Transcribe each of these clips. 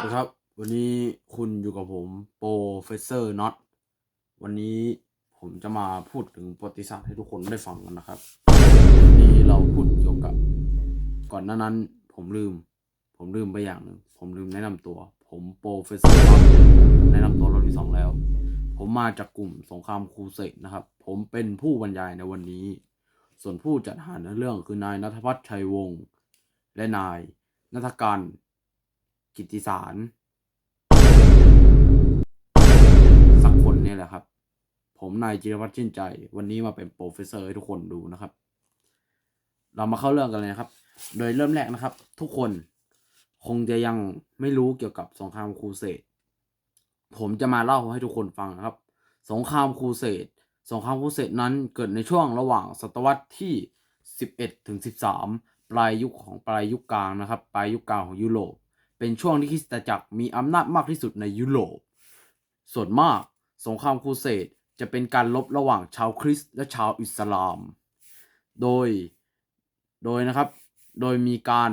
สดีครับ วันนี้คุณอยู่กับผมโปรเฟสเซอร์น็อตวันนี้ผมจะมาพูดถึงประวัติศาสตร์ให้ทุกคนได้ฟังกันนะครับวันนี้เราพูดเกี่ยวกับ ก่อนหน้านั้น ผมลืม ผมลืมไปอย่างหนึ่งผมลืมแนะนำตัว ผมโปรเฟสเซอร์น็อตแนะนำตัวรอบที่สองแล้ว ผมมาจากกลุ่มสงครามครูเสกนะครับ ผมเป็นผู้บรรยายในวันนี้ ส่วนผู้จัดหาเนื้อเรื่องคือนายนัทพัฒน์ชัยวงศ์และนายนัทการ กิติสาร สักคนนี่แหละครับ ผมนายจิรวัตรชื่นใจ วันนี้มาเป็นโปรเฟสเซอร์ให้ทุกคนดูนะครับ เรามาเข้าเรื่องกันเลยนะครับ โดยเริ่มแรกนะครับ ทุกคนคงจะยังไม่รู้เกี่ยวกับสงครามครูเสดผมจะมาเล่าให้ทุกคนฟังนะครับ สงครามครูเสดสงครามครูเสดนั้นเกิดในช่วงระหว่างศตวรรษที่ 11ถึง13 ปลายยุคของปลายยุคกลางนะครับ ปลายยุคกลางของยุโรป เป็นช่วงที่คริสตจักรมีอำนาจมากที่สุดในยุโรป ส่วนมากสงครามครูเสดจะเป็นการลบระหว่างชาวคริสต์และชาวอิสลาม โดย โดยนะครับ โดยมีการ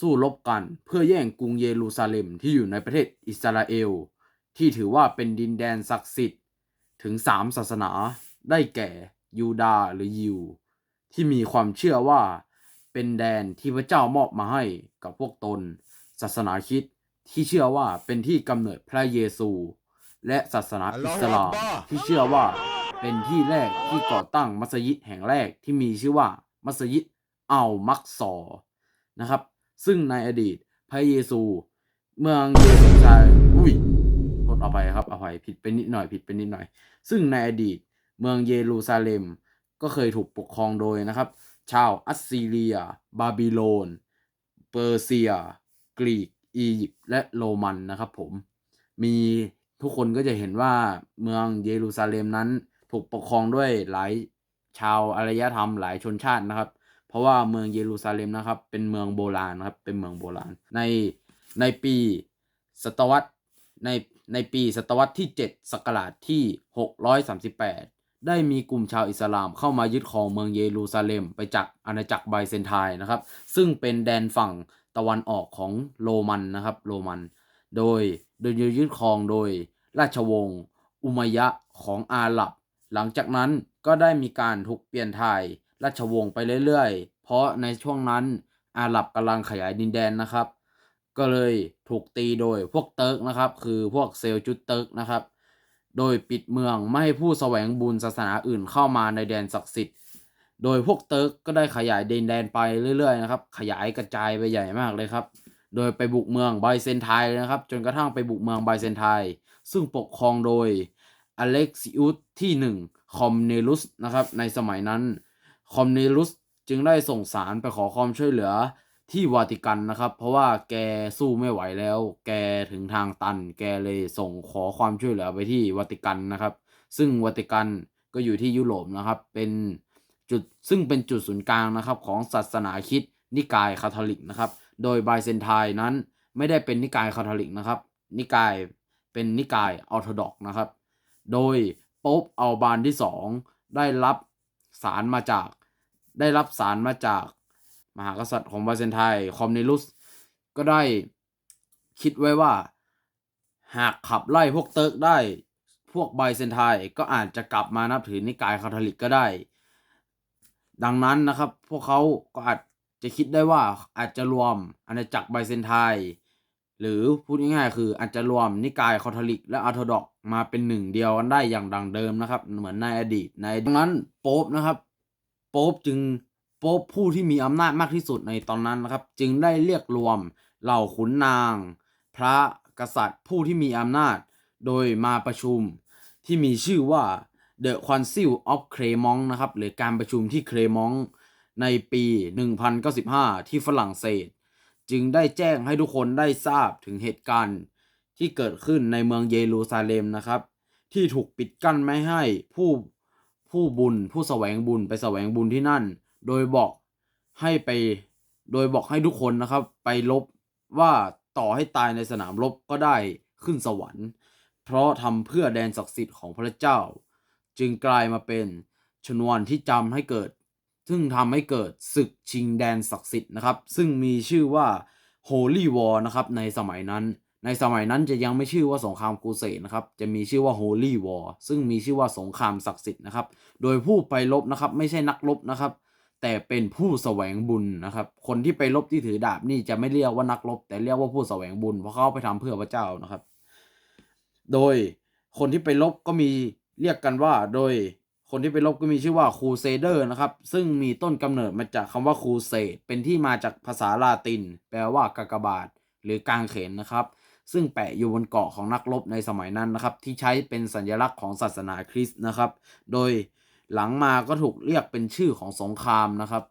สู้รบกันเพื่อแย่งกรุงเยรูซาเล็มที่อยู่ในประเทศอิสราเอล ที่ถือว่าเป็นดินแดนศักดิ์สิทธิ์ถึงสามศาสนาได้แก่ยูดาห์หรือยิว ที่มีความเชื่อว่าเป็นแดนที่พระเจ้ามอบมาให้กับพวกตน ศาสนาคริดที่เชื่อว่าเป็นที่กำเนิดพระเยซู และศาสนาอิสลามที่เชื่อว่าเป็นที่แรกที่ก่อตั้งมัสยิดแห่งแรกที่มีชื่อว่ามัสยิดอัลมักซอร์นะครับ ซึ่งในอดีตพระเยซู เมืองเยรูซาเล็มอุ้ยโทษอภัยครับอภัยผิดไปนิดหน่อยผิดไปนิดหน่อย ซึ่งในอดีตเมืองเยรูซาเล็มก็เคยถูกปกครองโดยนะครับ ชาวอัสซีเรีย บาบิโลน เปอร์เซีย กรีก อียิปต์และโรมันนะครับผม มีทุกคนก็จะเห็นว่าเมืองเยรูซาเล็มนั้นถูกปกครองด้วยหลายชาวอารยธรรมหลายชนชาตินะครับ เพราะว่าเมืองเยรูซาเล็มนะครับ เป็นเมืองโบราณนะครับ เป็นเมืองโบราณ ในในปีศตวรรษในในปีศตวรรษที่ 7ศักราชที่ 638 ได้มีกลุ่มชาวอิสลามเข้ามายึดครองเมืองเยรูซาเล็มไปจากอาณาจักรไบเซนไทน์นะครับ ซึ่งเป็นแดนฝั่ง ตะวันออกของโรมันนะครับโรมัน โดยโดยยึดครองโดยราชวงศ์อุมัยะของอาหรับ หลังจากนั้นก็ได้มีการถูกเปลี่ยนถ่ายราชวงศ์ไปเรื่อยๆ เพราะในช่วงนั้นอาหรับกำลังขยายดินแดนนะครับ ก็เลยถูกตีโดยพวกเติร์กนะครับ คือพวกเซลจุดเติร์กนะครับ โดยปิดเมืองไม่ให้ผู้แสวงบุญศาสนาอื่นเข้ามาในแดนศักดิ์สิทธิ์ โดยพวกเติร์กก็ได้ขยายดินแดนไปเรื่อยๆนะครับ ขยายกระจายไปใหญ่มากเลยครับ โดยไปบุกเมืองไบเซนไทน์นะครับ จนกระทั่งไปบุกเมืองไบเซนไทน์ซึ่งปกครองโดยอเล็กซิอุสที่หนึ่งคอมเนลุสนะครับ ในสมัยนั้น คอมเนลุสจึงได้ส่งสารไปขอความช่วยเหลือที่วาติกันนะครับ เพราะว่าแกสู้ไม่ไหวแล้ว แกถึงทางตัน แกเลยส่งขอความช่วยเหลือไปที่วาติกันนะครับ ซึ่งวาติกันก็อยู่ที่ยุโรปนะครับ เป็น จุดซึ่งเป็นจุดศูนย์กลางนะครับของศาสนาคริดนิกายคาทอลิกนะครับ โดยไบเซนไทน์นั้นไม่ได้เป็นนิกายคาทอลิกนะครับ นิกายเป็นนิกายออร์โธดอกนะครับ โดยโป๊ปอัลบานที่สองได้รับสารมาจากได้รับสารมาจากมหากษัตริย์ของไบเซนไทน์คอมเนลุส ก็ได้คิดไว้ว่า หากขับไล่พวกเติร์กได้ พวกไบเซนไทน์ก็อาจจะกลับมานับถือนิกายคาทอลิกก็ได้ ดังนั้นนะครับ พวกเขาก็อาจจะคิดได้ว่าอาจจะรวมอาณาจักรไบเซนไทน์หรือพูดง่ายๆคืออาจจะรวมนิกายคาทอลิก และออร์โธดอกมาเป็นหนึ่งเดียวกันได้อย่างดังเดิมนะครับ เหมือนในอดีตในดังนั้นโป๊ปนะครับโป๊ปจึงโป๊ปผู้ที่มีอำนาจมากที่สุดในตอนนั้นนะครับ จึงได้เรียกรวมเหล่าขุนนาง พระกษัตริย์ผู้ที่มีอำนาจ โดยมาประชุมที่มีชื่อว่า The Council of Clermont นะครับหรือการประชุมที่เคลมองในปี 1095 ที่ฝรั่งเศส จึงได้แจ้งให้ทุกคนได้ทราบถึงเหตุการณ์ที่เกิดขึ้นในเมืองเยรูซาเล็มนะครับ ที่ถูกปิดกั้นไม่ให้ผู้ผู้บุญผู้แสวงบุญไปแสวงบุญที่นั่น โดยบอกให้ไปโดยบอกให้ทุกคนนะครับ ไปลบว่าต่อให้ตายในสนามรบก็ได้ขึ้นสวรรค์ เพราะทำเพื่อแดนศักดิ์สิทธิ์ของพระเจ้า จึงกลายมาเป็นชนวนที่จำให้เกิด ซึ่งทำให้เกิดศึกชิงแดนศักดิ์สิทธิ์นะครับ ซึ่งมีชื่อว่า Holy War นะครับในสมัยนั้น ในสมัยนั้นจะยังไม่ชื่อว่าสงครามครูเสดนะครับ จะมีชื่อว่า Holy War ซึ่งมีชื่อว่าสงครามศักดิ์สิทธิ์นะครับ โดยผู้ไปรบนะครับ ไม่ใช่นักรบนะครับ แต่เป็นผู้แสวงบุญนะครับ คนที่ไปรบที่ถือดาบนี่จะไม่เรียกว่านักรบ แต่เรียกว่าผู้แสวงบุญเพราะเขาไปทำเพื่อพระเจ้านะครับ โดยคนที่ไปรบก็มี เรียกกันว่าโดยคนที่ไปลบก็มีชื่อว่าครูเซเดอร์นะครับ ซึ่งมีต้นกำเนิดมาจากคำว่าครูเซดเป็นที่มาจากภาษาลาติน แปลว่ากากบาท หรือกางเขนนะครับ ซึ่งแปะอยู่บนเกาะของนักรบในสมัยนั้นนะครับ ที่ใช้เป็นสัญลักษณ์ของศาสนาคริสต์นะครับ โดยหลังมาก็ถูกเรียกเป็นชื่อของสงครามนะครับ